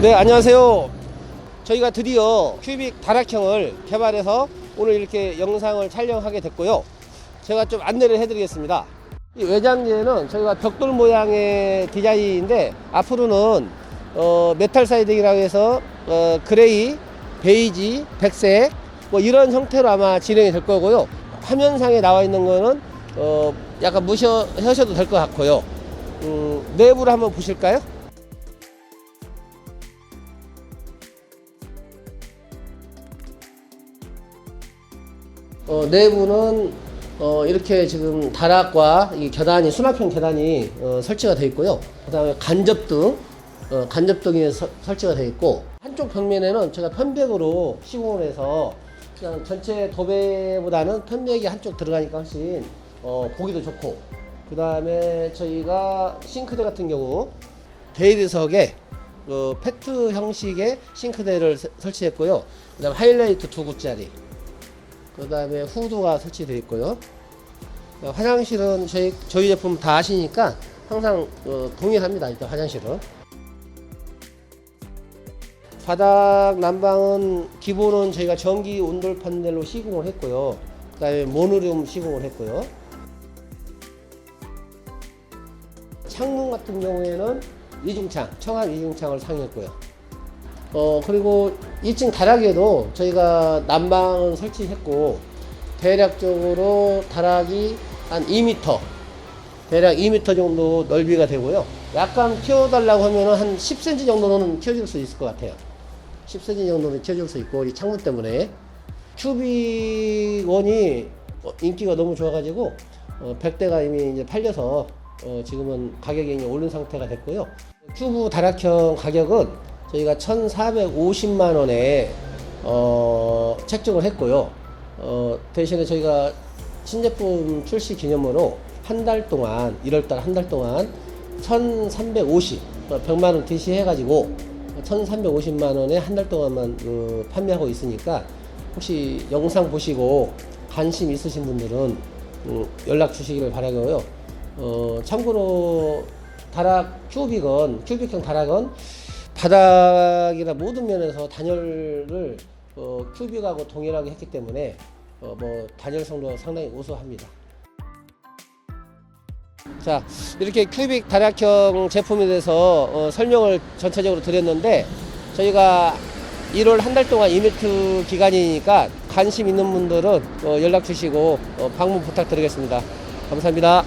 네, 안녕하세요. 저희가 드디어 큐빅 다락형을 개발해서 오늘 이렇게 영상을 촬영하게 됐고요. 제가 좀 안내를 해드리겠습니다. 이 외장재는 저희가 벽돌 모양의 디자인인데 앞으로는 어, 메탈 사이딩이라고 해서 어, 그레이, 베이지, 백색 뭐 이런 형태로 아마 진행이 될 거고요. 화면상에 나와 있는 거는 어, 약간 무시하셔도 될 것 같고요. 음, 내부를 한번 보실까요? 어, 내부는 어, 이렇게 지금 다락과 이 계단이 수납형 계단이 어, 설치가 되어 있고요. 그다음에 간접등, 어, 간접등이 서- 설치가 되어 있고 한쪽 벽면에는 제가 편백으로 시공을 해서 그냥 전체 도배보다는 편백이 한쪽 들어가니까 훨씬 어, 보기도 좋고 그 다음에 저희가 싱크대 같은 경우 대리석에 어, 페트 형식의 싱크대를 세- 설치했고요. 그 다음 하이라이트 두 구짜리 그 다음에 후드가 설치되어 있고요. 어, 화장실은 저희, 저희 제품 다 아시니까 항상 어, 동일합니다. 일단 화장실은. 바닥 난방은 기본은 저희가 전기 온돌 판넬로 시공을 했고요. 그 다음에 모노륨 시공을 했고요. 창문 같은 경우에는 이중창, 청한 이중창을 사용했고요. 어 그리고 2층 다락에도 저희가 난방을 설치했고 대략적으로 다락이 한 2m 대략 2m 정도 넓이가 되고요. 약간 키워달라고 하면은 한 10cm 정도는 키워줄 수 있을 것 같아요. 10cm 정도는 키워줄 수 있고 이 창문 때문에. 큐빅 원이 어, 인기가 너무 좋아가지고 어, 100대가 이미 이제 팔려서 어, 지금은 가격이 이제 오른 상태가 됐고요. 큐브 다락형 가격은 저희가 1,450만 원에 어, 책정을 했고요. 어, 대신에 저희가 신제품 출시 기념으로 한 달 동안 1월달 한 달 동안 1,350 어, 100만 원 DC해가지고 1,350만 원에 한 달 동안만 어, 판매하고 있으니까 혹시 영상 보시고 관심 있으신 분들은 음, 연락 주시기를 바라고요. 어, 참고로 다락 큐빅은 큐빅형 다락은 바닥이나 모든 면에서 단열을 어, 큐빅하고 동일하게 했기 때문에 어, 뭐 단열성도 상당히 우수합니다. 자 이렇게 큐빅 다락형 제품에 대해서 어, 설명을 전체적으로 드렸는데 저희가 1월 한 달 동안 이벤트 기간이니까 관심 있는 분들은 어, 연락 주시고 어, 방문 부탁드리겠습니다. 감사합니다.